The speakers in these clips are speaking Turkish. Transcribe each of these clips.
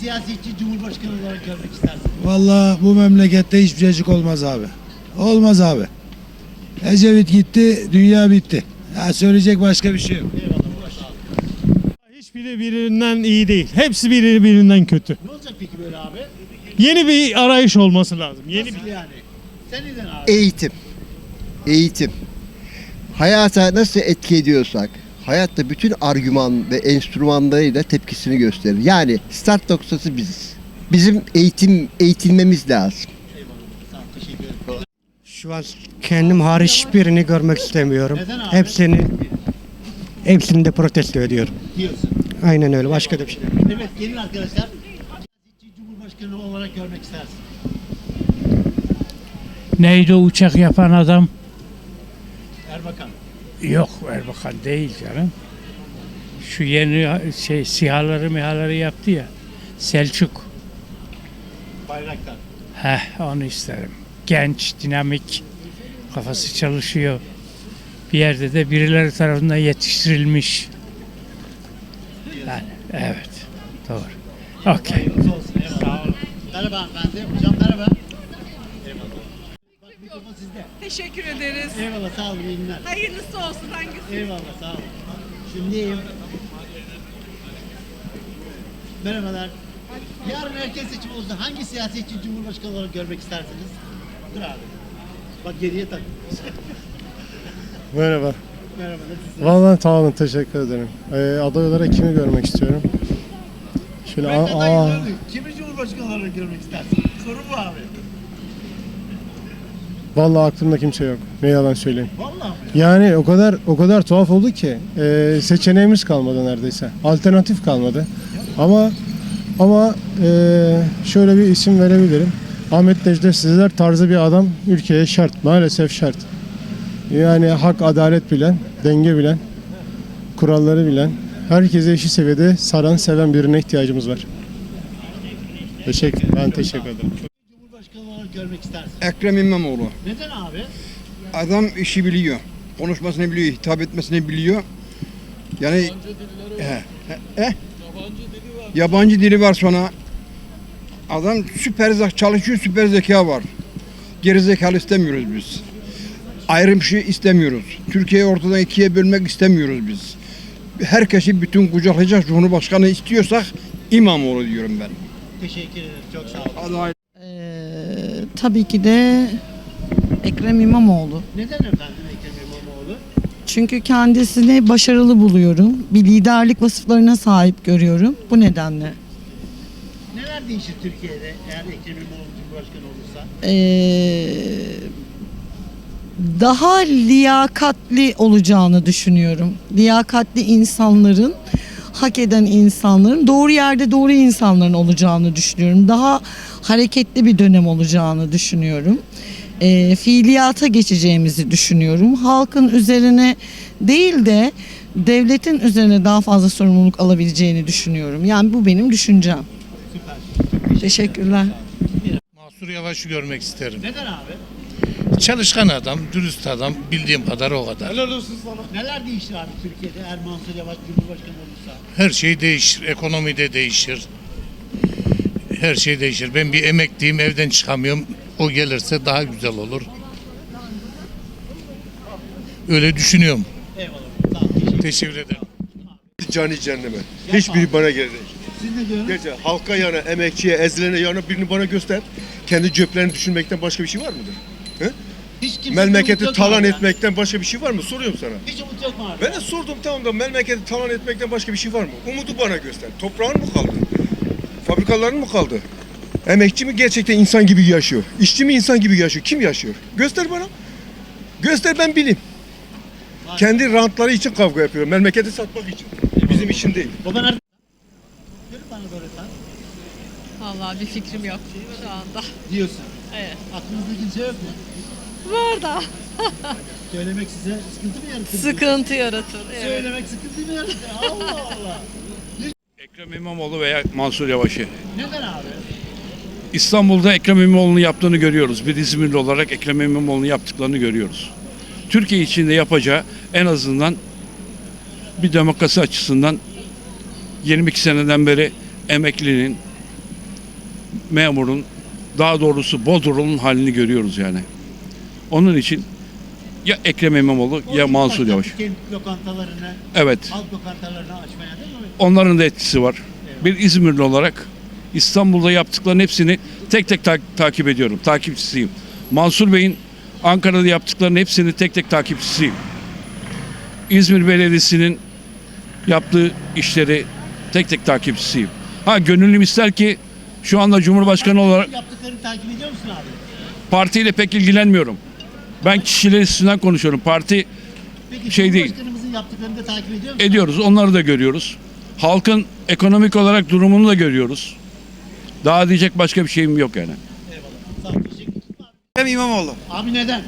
siyasetçi Cumhurbaşkanı olarak görmek istersiniz? Vallahi bu memlekette hiçbir şeycik olmaz abi. Olmaz abi. Ecevit gitti, dünya bitti. Ya söyleyecek başka bir şey yok. Hiçbiri birbirinden iyi değil. Hepsi biri birbirinden kötü. Ne olacak peki böyle abi? Yeni bir arayış olması lazım. Yeni bir Nasıl yani? Sen neden abi? Eğitim. Eğitim. Hayata nasıl etki ediyorsak, hayatta bütün argüman ve enstrümanlarıyla tepkisini gösterir. Yani start noktası biziz. Bizim eğitim eğitilmemiz lazım. Şu an kendim hariç hiçbirini görmek istemiyorum. Hepsini hepsini de protesto ediyorum. Diyorsun. Aynen öyle. Başka da bir şey. yok. Evet gelin arkadaşlar. Cumhurbaşkanı olarak görmek istersin. Neydi o uçak yapan adam? Erbakan. Yok Erbakan değil canım. Şu yeni şey sihaları mihaları yaptı ya. Selçuk. Bayraktar. Heh onu isterim. Genç, dinamik, kafası çalışıyor. Bir yerde de birileri tarafından yetiştirilmiş. Yani, evet. Doğru. Okey. Merhaba hanımefendi. Hocam merhaba. Mikrofon sizde. Teşekkür ederiz. Eyvallah sağ olun. iyi günler. Hayırlısı olsun hangisi? Eyvallah sağ olun. Şimdi Merhabalar. Yarın erken seçim olursa hangi siyasetçi Cumhurbaşkanı olarak görmek istersiniz? Dur abi. Bak geriye tak. Merhaba. Merhaba nasılsınız? Vallahi tamam teşekkür ederim. Ee, aday olarak kimi görmek istiyorum? Şöyle Ben de aa. Kimi Cumhurbaşkanı olarak görmek istersin? Soru bu abi. Vallahi aklımda kimse yok. Ne yalan söyleyeyim. Vallahi? Yani o kadar o kadar tuhaf oldu ki e, seçeneğimiz kalmadı neredeyse. Alternatif kalmadı. Ama ama e, şöyle bir isim verebilirim. Ahmet Necdet Sezer tarzı bir adam ülkeye şart. Maalesef şart. Yani hak, adalet bilen, denge bilen, kuralları bilen, herkese eşit seviyede saran, seven birine ihtiyacımız var. Teşekkür, ben teşekkür ederim. Cumhurbaşkanı olarak görmek istersin. Ekrem İmamoğlu. Neden abi? Adam işi biliyor. Konuşmasını biliyor, hitap etmesini biliyor. Yani he, he, he. Yabancı dili var sonra. Adam süper zeka çalışıyor, süper zeka var. Geri zekalı istemiyoruz biz. Ayrımşı istemiyoruz. Türkiye'yi ortadan ikiye bölmek istemiyoruz biz. Herkesi bütün kucaklayacak Cumhurbaşkanı istiyorsak İmamoğlu diyorum ben. Teşekkür ederim. Çok sağ olun. Aday tabii ki de Ekrem İmamoğlu. Neden efendim Ekrem İmamoğlu? Çünkü kendisini başarılı buluyorum. Bir liderlik vasıflarına sahip görüyorum. Bu nedenle. Neler değişir Türkiye'de eğer Ekrem İmamoğlu Cumhurbaşkanı olursa? Ee, daha liyakatli olacağını düşünüyorum. Liyakatli insanların, hak eden insanların, doğru yerde doğru insanların olacağını düşünüyorum. Daha hareketli bir dönem olacağını düşünüyorum. Ee, fiiliyata geçeceğimizi düşünüyorum. Halkın üzerine değil de devletin üzerine daha fazla sorumluluk alabileceğini düşünüyorum. Yani bu benim düşüncem. Süper. Teşekkürler. Mahsur Yavaş'ı görmek isterim. Neden abi? Çalışkan adam, dürüst adam, bildiğim kadar o kadar. Neler değişir abi Türkiye'de eğer Mansur Yavaş Cumhurbaşkanı olursa? Her şey değişir, ekonomi de değişir. Her şey değişir. Ben bir emekliyim, evden çıkamıyorum. O gelirse daha güzel olur. Öyle düşünüyorum. Eyvallah. Olun. Teşekkür Teşekkür ederim. Cani cehenneme. Hiçbiri bana geldi. Siz ne diyorsunuz? Gerçi halka yana, emekçiye, ezilene yana birini bana göster. Kendi ceplerini düşünmekten başka bir şey var mıdır? Kimse Memleketi talan etmekten başka bir şey var mı? Soruyorum sana. Hiç umut yok mu abi? Ben de sordum tamam da memleketi talan etmekten başka bir şey var mı? Umudu bana göster. Toprağın mı kaldı? Fabrikaların mı kaldı? Emekçi mi gerçekten insan gibi yaşıyor? İşçi mi insan gibi yaşıyor? Kim yaşıyor? Göster bana. Göster ben bileyim. Kendi rantları için kavga yapıyor. Memleketi satmak için. Bizim için değil. Baba nerede? Görün bana doğru sen. Vallahi bir fikrim yok şu anda. Diyorsun. Evet. Aklınızda kimse yok mu? Var da Söylemek size sıkıntı mı yaratır? sıkıntı yaratır. Söylemek sıkıntı mı yaratır? Allah Allah. Ekrem İmamoğlu veya Mansur Yavaş'ı. Neden abi? İstanbul'da Ekrem İmamoğlu'nu yaptığını görüyoruz. Bir İzmirli olarak Ekrem İmamoğlu'nu yaptıklarını görüyoruz. Türkiye içinde yapacağı en azından bir demokrasi açısından 22 seneden beri emeklinin, memurun daha doğrusu Bodrum'un halini görüyoruz yani. Onun için ya Ekrem İmamoğlu ya Mansur Yavaş. Kent lokantalarını, Evet. halk lokantalarını açmaya değil mi? Onların da etkisi var. Bir İzmirli olarak İstanbul'da yaptıklarının hepsini tek tek ta- takip ediyorum. Takipçisiyim. Mansur Bey'in Ankara'da yaptıklarının hepsini tek tek takipçisiyim. İzmir Belediyesi'nin yaptığı işleri tek tek takipçisiyim. Ha gönüllüm ister ki şu anda Cumhurbaşkanı olarak Yaptıklarını takip ediyor musun abi? partiyle pek ilgilenmiyorum. Ben kişiler üstünden konuşuyorum. Parti Peki Şey değil. Cumhurbaşkanımızın yaptıklarını da takip ediyor musun? ediyoruz. Onları da görüyoruz. Halkın ekonomik olarak durumunu da görüyoruz. Daha diyecek başka bir şeyim yok yani. Sağ ol, teşekkür ederim. Hem İmamoğlu. Abi neden?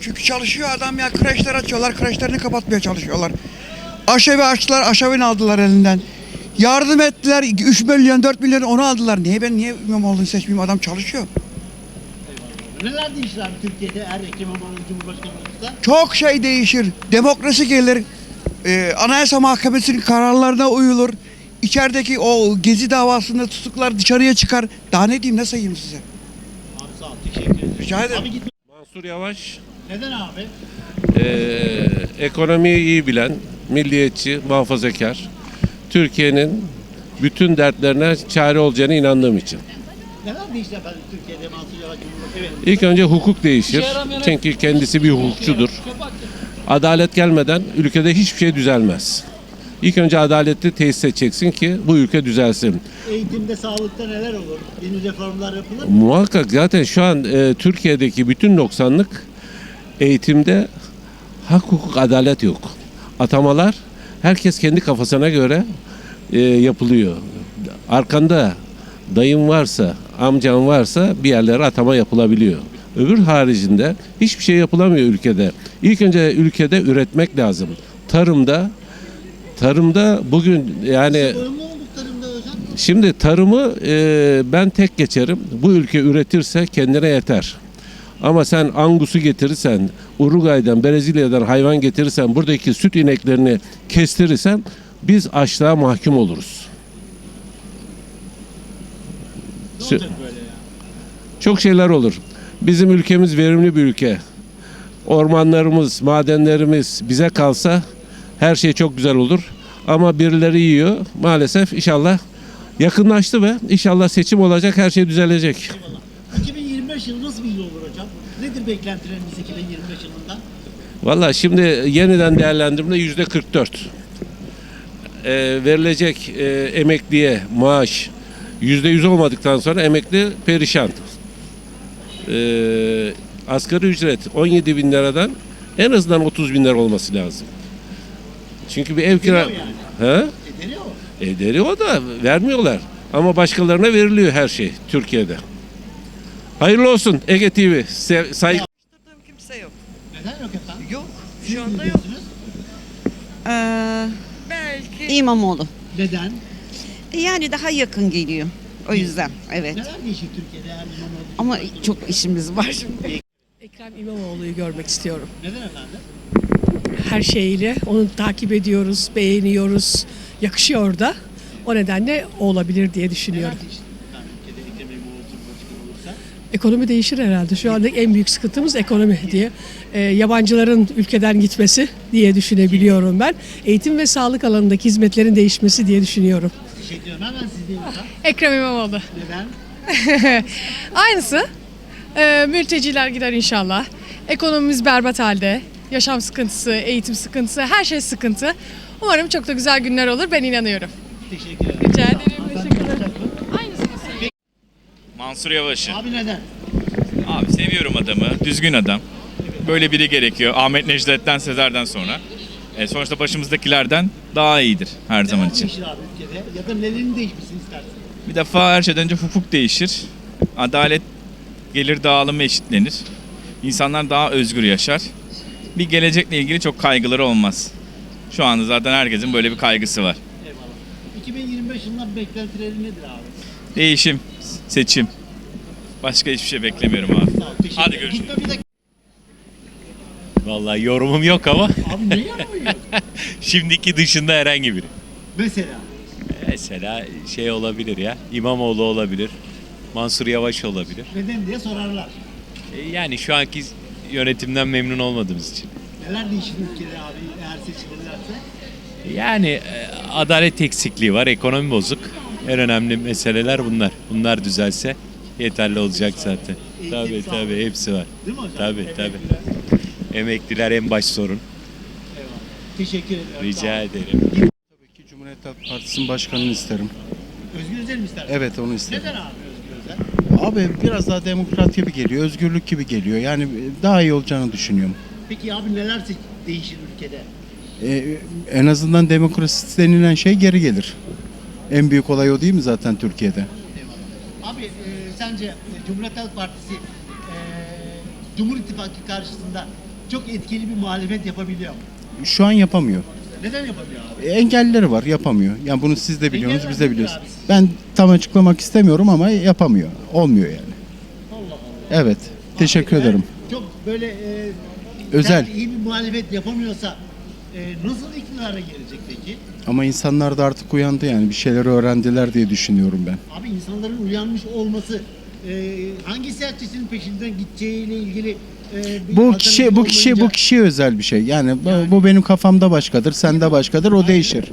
Çünkü çalışıyor adam ya kreşler açıyorlar. Kreşlerini kapatmaya çalışıyorlar. Aşevi açtılar. Aşevini aldılar elinden. Yardım ettiler. 3 milyon 4 milyon onu aldılar. Niye ben niye İmamoğlu'nu seçmeyeyim? Adam çalışıyor. Neler değişir abi Türkiye'de eğer Ekrem İmamoğlu Cumhurbaşkanı olursa? Çok şey değişir. Demokrasi gelir. Ee, Anayasa Mahkemesi'nin kararlarına uyulur. İçerideki o gezi davasında tutuklar dışarıya çıkar. Daha ne diyeyim ne sayayım size? Abi sağ ol, teşekkür ederim. Rica ederim. Abi gitme. Mansur Yavaş Neden abi? eee, ekonomiyi iyi bilen, milliyetçi, muhafazakar, Türkiye'nin bütün dertlerine çare olacağına inandığım için. Neler değişti efendim Türkiye'de Mansur Yavaş Cumhurbaşkanı? Evet. İlk önce hukuk değişir. Çünkü kendisi bir hukukçudur. Adalet gelmeden ülkede hiçbir şey düzelmez. İlk önce adaletli tesis edeceksin ki bu ülke düzelsin. Eğitimde, sağlıkta neler olur? Yeni reformlar yapılır mı? Muhakkak zaten şu an e, Türkiye'deki bütün noksanlık eğitimde hak, hukuk, adalet yok. Atamalar herkes kendi kafasına göre e, yapılıyor. Arkanda dayın varsa, amcan varsa bir yerlere atama yapılabiliyor. Öbür haricinde hiçbir şey yapılamıyor ülkede. İlk önce ülkede üretmek lazım. Tarımda tarımda bugün yani Şimdi tarımı e, ben tek geçerim. Bu ülke üretirse kendine yeter. Ama sen Angus'u getirirsen, Uruguay'dan, Brezilya'dan hayvan getirirsen, buradaki süt ineklerini kestirirsen biz açlığa mahkum oluruz. ne Sü- olacak böyle ya? Çok şeyler olur. Bizim ülkemiz verimli bir ülke. Ormanlarımız, madenlerimiz bize kalsa her şey çok güzel olur. Ama birileri yiyor. Maalesef inşallah yakınlaştı ve inşallah seçim olacak, her şey düzelecek. 2025 yılı nasıl bir yıl olur hocam? Nedir beklentileriniz 2025 yılında? Valla şimdi yeniden değerlendirmede yüzde 44. Ee, verilecek e, emekliye maaş yüzde yüz olmadıktan sonra emekli perişan. Ee, asgari ücret 17 bin liradan en azından 30 bin lira olması lazım. Çünkü bir ev kira... Yani. Ha? Ederi o da vermiyorlar. Ama başkalarına veriliyor her şey Türkiye'de. Hayırlı olsun Ege TV. Se- saygı Kimse yok. Neden yok efendim? Yok. Şu anda yok. Ee, Belki İmamoğlu. Neden? Yani daha yakın geliyor. O yüzden evet. Neler değişir Türkiye'de İmamoğlu Ama çok işimiz var şimdi. Ekrem İmamoğlu'yu görmek istiyorum. Neden efendim? Her şeyiyle onu takip ediyoruz, beğeniyoruz, yakışıyor da. O nedenle o olabilir diye düşünüyorum. Neler değişir efendim ülkede Ekrem İmamoğlu Cumhurbaşkanı olursa? Ekonomi değişir herhalde. Şu anda en büyük sıkıntımız ekonomi diye. Ee, yabancıların ülkeden gitmesi diye düşünebiliyorum ben. Eğitim ve sağlık alanındaki hizmetlerin değişmesi diye düşünüyorum. Teşekkür ederim. Hemen siz deyin hocam. Ekrem İmamoğlu. Neden? Aynısı. Ee, mülteciler gider inşallah. Ekonomimiz berbat halde. Yaşam sıkıntısı, eğitim sıkıntısı, her şey sıkıntı. Umarım çok da güzel günler olur. Ben inanıyorum. Teşekkür ederim. Rica ederim. Hanımefendi Teşekkür ederim. olacak mı? Mansur Yavaş'ı. Abi neden? Abi seviyorum adamı. Düzgün adam. Böyle biri gerekiyor. Ahmet Necdet'ten, Sezer'den sonra. E, sonuçta başımızdakilerden daha iyidir her zaman için. değişir abi ülkede? Ya da nelerin değişmesini istersiniz? Bir defa her şeyden önce hukuk değişir. Adalet gelir dağılımı eşitlenir. İnsanlar daha özgür yaşar. Bir gelecekle ilgili çok kaygıları olmaz. Şu anda zaten herkesin böyle bir kaygısı var. Eyvallah. 2025 yılında beklentileri nedir abi? Değişim, seçim. Başka hiçbir şey beklemiyorum abi. Sağ ol. Teşekkür Hadi ederim. görüşürüz. Gitme bir dakika. Vallahi yorumum yok ama Abi ne yapıyor? şimdiki dışında herhangi biri. Mesela. Mesela şey olabilir ya İmamoğlu olabilir. Mansur Yavaş olabilir. Neden diye sorarlar. E, Yani şu anki yönetimden memnun olmadığımız için. Neler değişir ülkede abi eğer seçilirlerse? Yani e, adalet eksikliği var, ekonomi bozuk. En önemli meseleler bunlar. Bunlar düzelse yeterli olacak zaten. Tabii tabii hepsi var. Değil mi hocam? Tabii tabii. Emekliler en baş sorun. Teşekkür ederim. Rica ederim. Cumhuriyet Halk Partisi'nin başkanını isterim. Özgür Özel mi istersin? Evet onu isterim. Neden abi Özgür Özel? Abi biraz daha demokrat gibi geliyor, özgürlük gibi geliyor. Yani daha iyi olacağını düşünüyorum. Peki abi neler değişir ülkede? Ee, en azından demokrasi denilen şey geri gelir. En büyük olay o değil mi zaten Türkiye'de? Abi e, sence e, Cumhuriyet Halk Partisi e, Cumhur İttifakı karşısında çok etkili bir muhalefet yapabiliyor mu? Şu an yapamıyor. Neden yapamıyor abi? E, Engelleri var, yapamıyor. Yani bunu siz de biliyorsunuz, Engeller biz de nedir biliyoruz. abi? Ben tam açıklamak istemiyorum ama yapamıyor. Olmuyor yani. Allah Allah. Evet. Teşekkür ederim. Çok böyle e, Özel. sert, iyi bir muhalefet yapamıyorsa e, nasıl iktidara gelecek peki? Ama insanlar da artık uyandı yani bir şeyler öğrendiler diye düşünüyorum ben. Abi insanların uyanmış olması e, hangi siyasetçinin peşinden gideceğiyle ilgili e, bir Bu kişi bu kişi bu kişiye özel bir şey. Yani, bu- bu benim kafamda başkadır, sende başkadır. O değişir.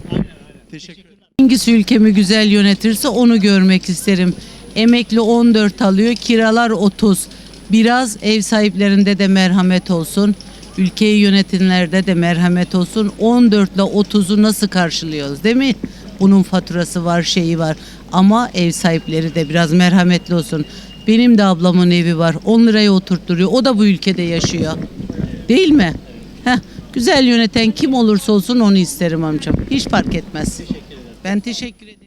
Hangisi ülkemi güzel yönetirse onu görmek isterim. Emekli 14 alıyor, kiralar 30. Biraz ev sahiplerinde de merhamet olsun. Ülkeyi yönetenlerde de merhamet olsun. 14 ile 30'u nasıl karşılıyoruz değil mi? Bunun faturası var, şeyi var. Ama ev sahipleri de biraz merhametli olsun. Benim de ablamın evi var. 10 liraya oturtturuyor. O da bu ülkede yaşıyor. Değil mi? Heh, güzel yöneten kim olursa olsun onu isterim amcam. Hiç fark etmez. Ben teşekkür ederim.